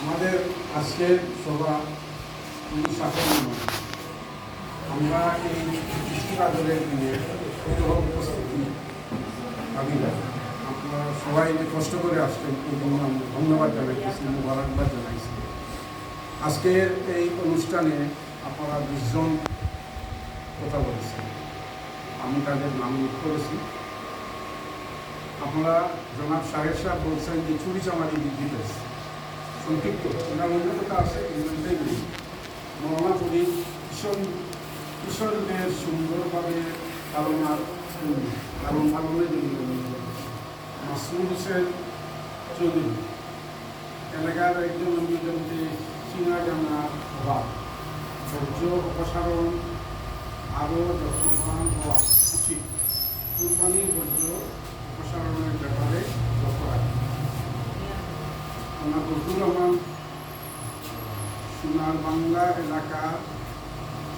আমাদের আজকের সভা সাফল্য আমরা এই কৃষ্ণকাজলের দিনে উপস্থিতি না আপনারা সবাই কষ্ট করে আসছেন, এই জন্য আমি ধন্যবাদ জানাইছি মুবারকবাদ জানাইছি। আজকের এই অনুষ্ঠানে আপনারা বিশজন কথা বলেছেন। আমি তাদের নাম করেছি। আপনারা জনাব সাহেব সাহেব বলছেন যে চুরি চামারি বৃদ্ধি পেয়েছে। সংক্ষিপ্ত। ওনার অন্য কথা আছে বলি মরনা করি কিশোর কিশোরদের সুন্দরভাবে পালনার লালন পালনের জন্য মাসুদ হোসেন চৌধুরী। এলাকার একজন অভিযোগটি চিনা জানা অভাব বর্জ্য অপসারণ সোনার বাংলা এলাকা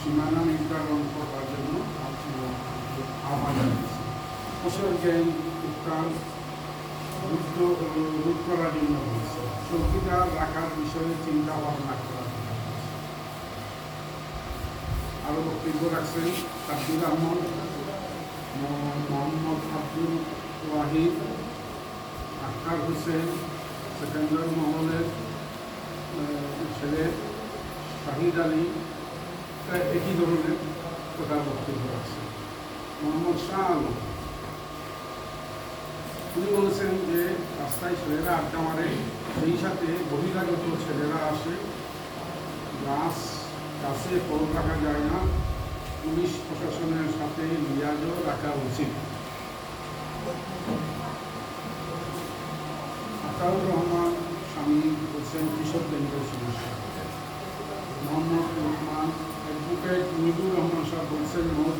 সীমানা নির্ধারণ করার জন্য আহ্বান জানিয়েছি। ফসল জ্ঞান উত্তাল রোধ করার জন্য বলেছে। চৌকিদার রাখার বিষয়ে চিন্তা ভাবনা করা আরও বক্তব্য রাখছেন আব্দুল আহমদ, মোহাম্মদ আব্দুল ওয়াহিদ, আখতার হোসেন সেকেন্ডার মহলের ছেলে শাহিদ আলী প্রায় একই ধরনের কথা বক্তব্য আছে। মোহাম্মদ শাহ আলম। তিনি বলেছেন যে, রাস্তায় ছেলেরা আড্ডা মারে, সেই সাথে বহিরাগত ছেলেরা আসে। গাছ গাছে ফল রাখা যায় না। পুলিশ প্রশাসনের সাথে লিয়াজও রাখা উচিত। আতাউর রহমান স্বামী বলছেন কিশোর কেন্দ্রের সমস্যা মোহাম্মদ রহমান অ্যাডভোকেট মিদুর রহমান সাহেব বলছেন মহজুয়া বন্ধ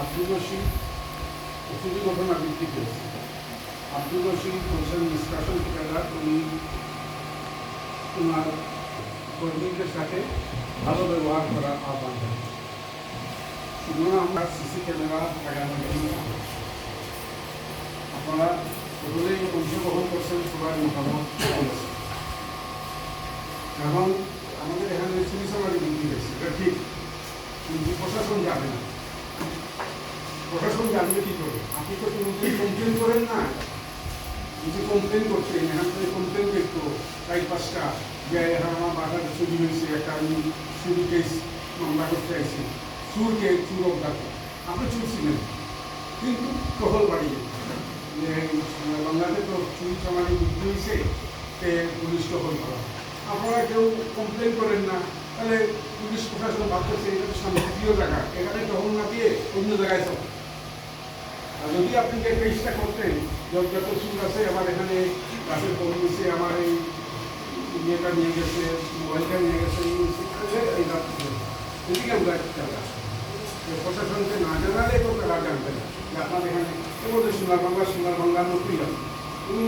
আব্দুল রশিদ প্রতিটি ঘটনা বৃদ্ধি পেয়েছে আব্দুল রশিদ বলছেন, নিষ্কাশন ঠিকাদার, উনি ওনার কর্মীদের সাথে ভালো ব্যবহার করার আহ্বান জানাই শুধু আমরা সিসি ক্যামেরা জন্য আপনারা সকলেই অংশগ্রহণ করছেন সবার মতামত এখন আমাদের এখানে চুরি সামারি বৃদ্ধি হয়েছে, এটা ঠিক। কিন্তু প্রশাসন জানে না। প্রশাসন জানবে কি করে? আপনি তো কোনোদিন কমপ্লেন করেন না। কিছু কমপ্লেন করছেন এখান থেকে কমপ্লেন চার পাঁচটা যে হ্যাঁ আমার বাসার চুরি হয়েছে, একটা আমি চুরি কেস মামলা করতে আইছি। চুরকে চুর অবদান আপনি চুর ছিলেন। কিন্তু টহল বাড়িয়ে যে বাংলাতে তো চুরি চামারি বৃদ্ধি হয়েছে পুলিশ টহল করা। আপনারা কেউ কমপ্লেন করেন না। তাহলে পুলিশ প্রশাসন ভাবতেছে এটা তো শান্তিপ্রিয় জায়গা। এখানে টহল না দিয়ে অন্য জায়গায় চল আর যদি আপনি যে কেসটা করতেন, যত যত আছে, আমার এখানে গাছের ফোন দিয়েছে আমার এই ইয়েটা নিয়ে গেছে মোবাইলটা নিয়ে গেছে, এই এদিকে আমরা জায়গা প্রশাসনকে না জানালে তো তারা জানবে না। যে আপনার এখানে কেবল সোনার বাংলা সোনার বাংলার কোনো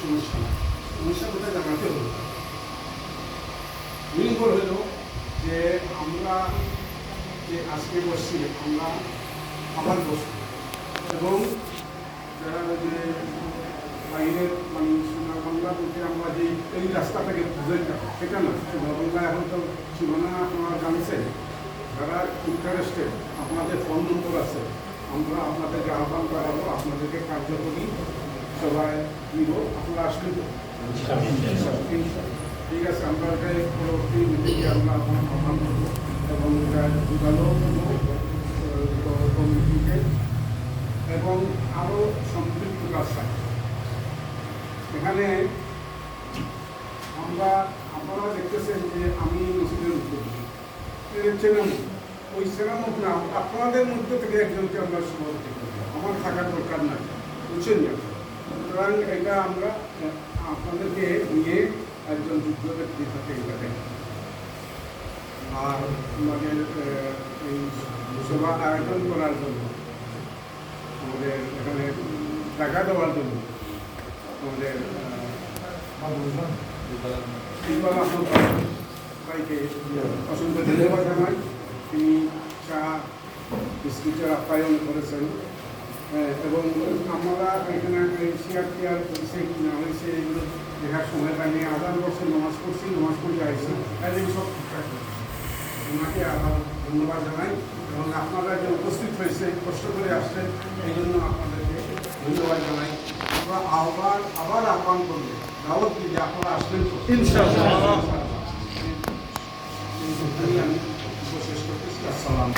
সমস্যা না সমস্যা কোথায় জানাতে হবে? দুই নম্বর হলো যে আমরা যে আজকে বসছি আমরা আবার বসবো। এবং যারা যে বাইরের মানে বাংলা বলতে আমরা যে এই রাস্তাটাকে বুঝাইটা সেটা না সোনার এখন তো সীমানা আপনারা জানছেন। যারা ইন্টারেস্টেড আপনাদের ফোন নম্বর আছে আমরা আপনাদেরকে আহ্বান করাবো আপনাদেরকে কার্যকরী সবাই দিব আপনারা তো? ঠিক আছে আমরা এটা পরবর্তী মিটিংয়ে আমরা আপনার আহ্বান করব। যোগালো কমিটিকে এবং আরও সম্পৃক্ত কাজ এখানে আমরা, আপনারা দেখতেছেন যে আমি মসজিদের উত্তর চেনাম ওই চেনামুখ না, আপনাদের মধ্যে থেকে একজনকে আমরা সভাপতি আমার থাকার দরকার নাই, বুঝছেন সুতরাং এটা আমরা আপনাদেরকে নিয়ে একজন যুদ্ধ ব্যক্তির সাথে এটা আর আমাদের এই সভা আয়োজন করার জন্য, আমাদের এখানে টাকা দেওয়ার জন্য, আমাদের ইকবাল অসংখ্য ধন্যবাদ জানাই। তিনি চা বিস্কুটের আপ্যায়ন করেছেন। এবং আমরা এখানে সিআরটিআর হয়েছে কি না হয়েছে, এগুলো দেখার সময় পাইনি। আদান করছে নমাজ পড়ছি, নমাজ পড়ে আইসি। তাহলে সব ঠিকঠাক। ওনাকে আবার ধন্যবাদ জানাই এবং আপনারা যে উপস্থিত হয়েছে কষ্ট করে আসছেন এই জন্য আপনাদেরকে ধন্যবাদ জানাই। আমরা আহ্বান আবার আহ্বান করব দাওয়াত দিলে আপনারা আসবেন ইনশাআল্লাহ। আমি উপশেষ করতেছি। আসসালাম